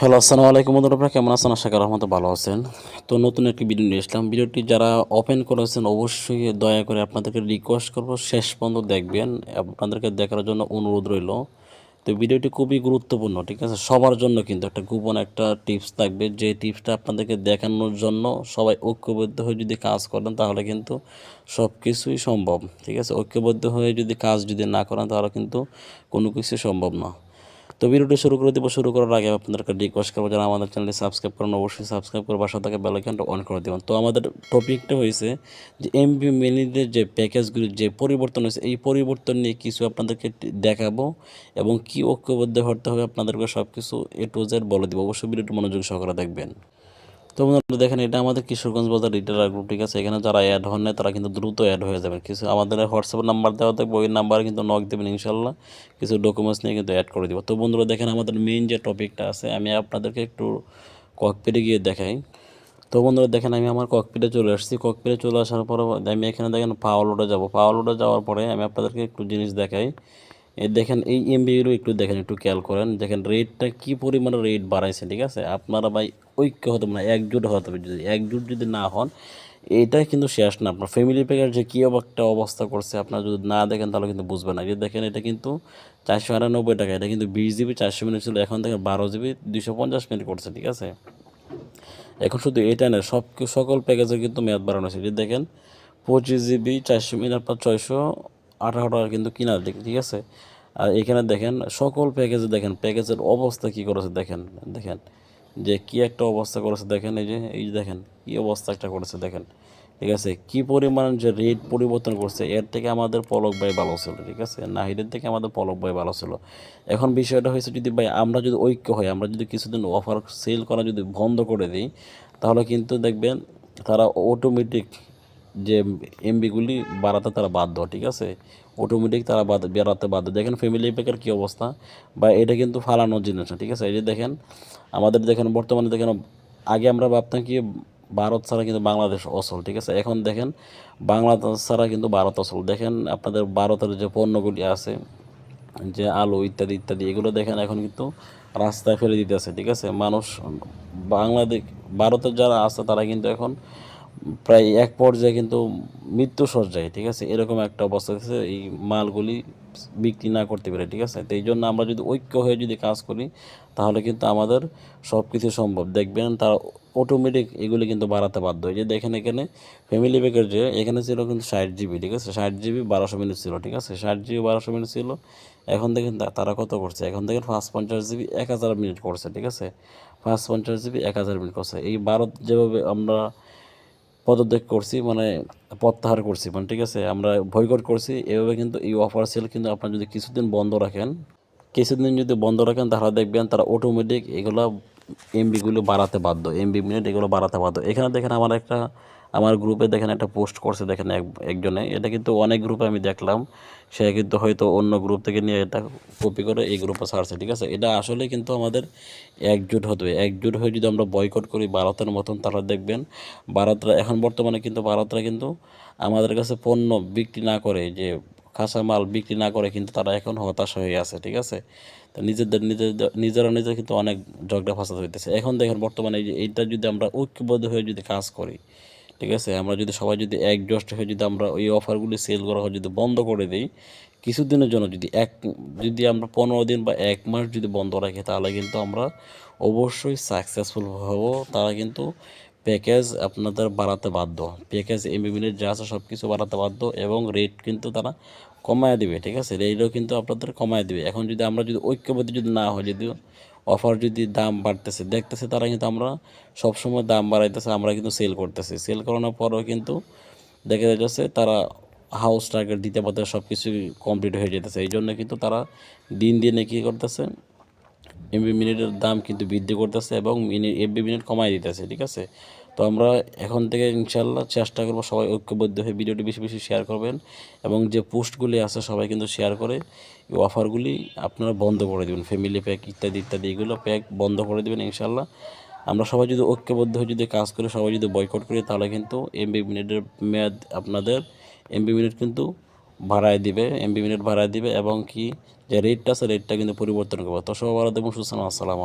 Hello, আসসালামু আলাইকুম বন্ধুরা, আপনারা কেমন আছেন? আশা করি রহমতে ভালো আছেন। তো নতুন একটি ভিডিও নিয়ে আসলাম। ভিডিওটি যারা ওপেন করেছেন অবশ্যই দয়া করে আপনাদেরকে রিকোয়েস্ট করব, শেষ পর্যন্ত দেখবেন আপনাদেরকে দেখার জন্য অনুরোধ রইল। তো ভিডিওটি খুবই গুরুত্বপূর্ণ, ঠিক আছে? সবার জন্য কিন্তু একটা গোপন একটা টিপস থাকবে। যে টিপসটা আপনাদেরকে দেখানোর জন্য সবাই ঐক্যবদ্ধ হয়ে যদি কাজ করেন, তাহলে কিন্তু সব কিছুই সম্ভব, ঠিক আছে? ঐক্যবদ্ধ হয়ে যদি কাজ যদি না করেন, তাহলে কিন্তু কোনো কিছুই সম্ভব না। তো ভিডিওটি শুরু করে দেবো। শুরু করার আগে আপনাদেরকে রিকোয়েস্ট করব, যারা আমাদের চ্যানেলটি সাবস্ক্রাইব করেন, অবশ্যই সাবস্ক্রাইব করে বাসা থেকে বেলাইকানটা অন করে দেবেন। তো আমাদের টপিকটা হয়েছে যে এমবি মিনিটের যে প্যাকেজগুলির যে পরিবর্তন হয়েছে এই পরিবর্তন নিয়ে কিছু আপনাদেরকে দেখাবো এবং কি ঐক্যবদ্ধ হতে হবে আপনাদেরকে সব কিছু এ টু জেড বলে দেবো। অবশ্যই ভিডিওটি মনোযোগ সহকারে দেখবেন। তো বন্ধুরা দেখেন, এটা আমাদের কিশোরগঞ্জ বাজার রিটেলার গ্রুপ ঠিক আছে? এখানে যারা অ্যাড হন না তারা কিন্তু দ্রুত অ্যাড হয়ে যাবেন কিছু আমাদের হোয়াটসঅ্যাপ নাম্বার দেওয়া থাকবে, ওই নাম্বারে কিন্তু নক দেবেন ইনশাল্লাহ কিছু ডকুমেন্টস নিয়ে কিন্তু অ্যাড করে দিব। তো বন্ধুরা দেখেন, আমাদের মেইন যে টপিকটা আছে, আমি আপনাদেরকে একটু ককপিটে গিয়ে দেখাই। তো বন্ধুরা দেখেন, আমি আমার ককপিটে চলে আসছি। ককপিটে চলে আসার পরে, আমি এখানে দেখেন পাওয়ার লোডে যাব। পাওয়ার লোডে যাওয়ার পরে আমি আপনাদেরকে একটু জিনিস দেখাই। দেখেন, এই এমবিগুলো একটু দেখেন, একটু খেয়াল করেন। দেখেন রেটটা কি পরিমাণে রেট বাড়াইছে, ঠিক আছে? আপনারা ভাই ঐক্য হতে হবে না, একজোট হতে হবে যদি, একজোট যদি না হন, এটা কিন্তু শেষ না। আপনার ফ্যামিলি প্যাকের যে কী একটা অবস্থা করছে, আপনার যদি না দেখেন, তাহলে কিন্তু বুঝবেন না। দেখেন, এটা কিন্তু চারশো আটানব্বই টাকা, এটা কিন্তু বিশ জিবি চারশো মিনিট ছিল, এখন থেকে বারো জিবি দুশো পঞ্চাশ মিনিট করছে, ঠিক আছে? এখন শুধু এটা না, সব সকল প্যাকেজে কিন্তু মেয়াদ বাড়ানো হয়েছে। দেখেন, পঁচিশ জিবি চারশো মিনিট, আপনার ছয়শো আঠারো টাকা কিন্তু কিনা ঠিক আছে? আর এখানে দেখেন, সকল প্যাকেজে দেখেন প্যাকেজের অবস্থা কি করেছে দেখেন দেখেন। যে কি একটা অবস্থা করেছে দেখেন, এই যে এই যে দেখেন, কি অবস্থা একটা করেছে দেখেন। ঠিক আছে? কি পরিমাণ যে রেট পরিবর্তন করছে, এর থেকে আমাদের পলক ভাই ভালো ছিল, ঠিক আছে? নাহিদের থেকে আমাদের পলক ভাই ভালো ছিল। এখন বিষয়টা হয়েছে যদি ভাই, আমরা যদি ঐক্য হয় আমরা যদি কিছুদিন অফার সেল করা যদি বন্ধ করে দিই, তাহলে কিন্তু দেখবেন, তারা অটোমেটিক যে এমবিগুলি বাড়াতে তারা বাধ্য, ঠিক আছে? অটোমেটিক তারা বেড়াতে বাধ্য। দেখেন ফ্যামিলি প্যাকের কী অবস্থা? বা এটা কিন্তু ফালানোর জিনিস ঠিক আছে? এই যে দেখেন, আমাদের দেখেন, বর্তমানে দেখেন, আগে আমরা ভাবতাম কি ভারত ছাড়া কিন্তু বাংলাদেশ অসল ঠিক আছে? এখন দেখেন, বাংলাদেশ ছাড়া কিন্তু ভারত অসল দেখেন, আপনাদের ভারতের যে পণ্যগুলি আছে, যে আলু ইত্যাদি ইত্যাদি, এগুলো দেখেন এখন কিন্তু রাস্তায় ফেলে দিতেছে, ঠিক আছে? মানুষ, বাংলাদেশ, ভারতের যারা আছে, তারা কিন্তু এখন প্রায় এক পর্যায়ে কিন্তু মৃত্যু সজ্জায়, ঠিক আছে? এরকম একটা অবস্থা আছে এই মালগুলি বিক্রি না করতে পারে, ঠিক আছে? তো এই জন্য আমরা যদি ঐক্য হয়ে যদি কাজ করি, তাহলে কিন্তু আমাদের সব কিছু সম্ভব। দেখবেন তার অটোমেটিক এগুলি কিন্তু বাড়াতে বাধ্য। হয় যে দেখেন এখানে ফ্যামিলি প্যাকের যে, এখানে ছিল কিন্তু ষাট জিবি ঠিক আছে? ষাট জিবি বারোশো মিনিট ছিল, ঠিক আছে? ষাট জিবি বারোশো মিনিট ছিল, এখন দেখেন তারা কত করছে? এখন দেখেন পাঁচ পঞ্চাশ জিবি এক হাজার মিনিট করছে, ঠিক আছে? পাঁচ পঞ্চাশ জিবি এক হাজার মিনিট করছে। এই ভারত যেভাবে আমরা পদত্যাগ করছি মানে প্রত্যাহার করছি মানে ঠিক আছে, আমরা ভয়কট করছি, এভাবে কিন্তু এই অফার সেল কিন্তু আপনার যদি কিছুদিন বন্ধ রাখেন, কিছুদিন যদি বন্ধ রাখেন তারা দেখবেন তারা অটোমেটিক এগুলো এমবিগুলো বাড়াতে বাধ্য এমবি মিনিট এগুলো বাড়াতে বাধ্য। এখানে দেখেন আমার একটা, আমার গ্রুপে দেখেন একটা পোস্ট করছে দেখেন এক, একজনে। এটা কিন্তু অনেক গ্রুপে আমি দেখলাম। সে কিন্তু হয়তো অন্য গ্রুপ থেকে নিয়ে এটা কপি করে এই গ্রুপে ছাড়ছে, ঠিক আছে? এটা আসলে কিন্তু আমাদের একজোট হতে হবে। একজোট হয়ে যদি আমরা বয়কট করি ভারতের মতন তারা দেখবেন ভারতরা, এখন বর্তমানে কিন্তু ভারতরা কিন্তু আমাদের কাছে পণ্য বিক্রি না করে যে কাঁচা মাল বিক্রি না করে কিন্তু তারা এখন হতাশ হয়ে আছে, ঠিক আছে? তো নিজেদের নিজেদের, নিজেরা নিজের কিন্তু অনেক ঝগড়া ফাসাদ হইতেছে। এখন দেখেন বর্তমানে এইটা যদি আমরা ঐক্যবদ্ধ হয়ে যদি কাজ করি, ঠিক আছে? আমরা যদি সবাই যদি একজস্ট হয়ে যদি আমরা ওই অফারগুলি সেল করা হয়, যদি বন্ধ করে দিই, কিছুদিনের জন্য যদি এক, যদি আমরা পনেরো দিন বা এক মাস যদি বন্ধ রাখি, তাহলে কিন্তু আমরা অবশ্যই সাকসেসফুল হব। তারা কিন্তু প্যাকেজ আপনাদের বাড়াতে বাধ্য। প্যাকেজ এমবি মিনিট যা আছে সব কিছু বাড়াতে বাধ্য এবং রেট কিন্তু তারা কমায় দিবে, ঠিক আছে? রেটও কিন্তু আপনাদের কমায় দিবে। এখন যদি আমরা যদি ঐক্যবদ্ধ যদি না হয় যদি অফার যদি দাম বাড়তেছে, দেখতেছে তারা কিন্তু আমরা সবসময় দাম বাড়াইতেছে, আমরা কিন্তু সেল করতেছি। সেল করানোর পরেও কিন্তু দেখা যাচ্ছে তারা হাউস টার্গেট দিতে পারতে সব কিছু কমপ্লিট হয়ে যেতেছে। এই জন্য কিন্তু তারা দিন দিনে কী করতেছে? এমবি মিনিটের দাম কিন্তু বৃদ্ধি করতেছে এবং মিনিট এমবি মিনিট কমাই দিতেছে, ঠিক আছে? তো আমরা এখন থেকে ইনশাল্লাহ চেষ্টা করব সবাই ঐক্যবদ্ধ হয়ে ভিডিওটি বেশি বেশি শেয়ার করবেন এবং যে পোস্টগুলি আছে সবাই কিন্তু শেয়ার করে এই অফারগুলি আপনারা বন্ধ করে দেবেন। ফ্যামিলি প্যাক ইত্যাদি ইত্যাদি, এগুলো প্যাক বন্ধ করে দেবেন ইনশাল্লাহ আমরা সবাই যদি ঐক্যবদ্ধ হয়ে যদি কাজ করে, সবাই যদি বয়কট করি, তাহলে কিন্তু এমবি মিনিটের মেয়াদ আপনাদের এমবি মিনিট কিন্তু ভাড়ায় দিবে এমবি মিনিট ভাড়ায় দিবে, এবং কি যে রেটটা আছে রেটটা কিন্তু পরিবর্তন করবে। তো সব ভালো এবং সুস্থ আসসালামু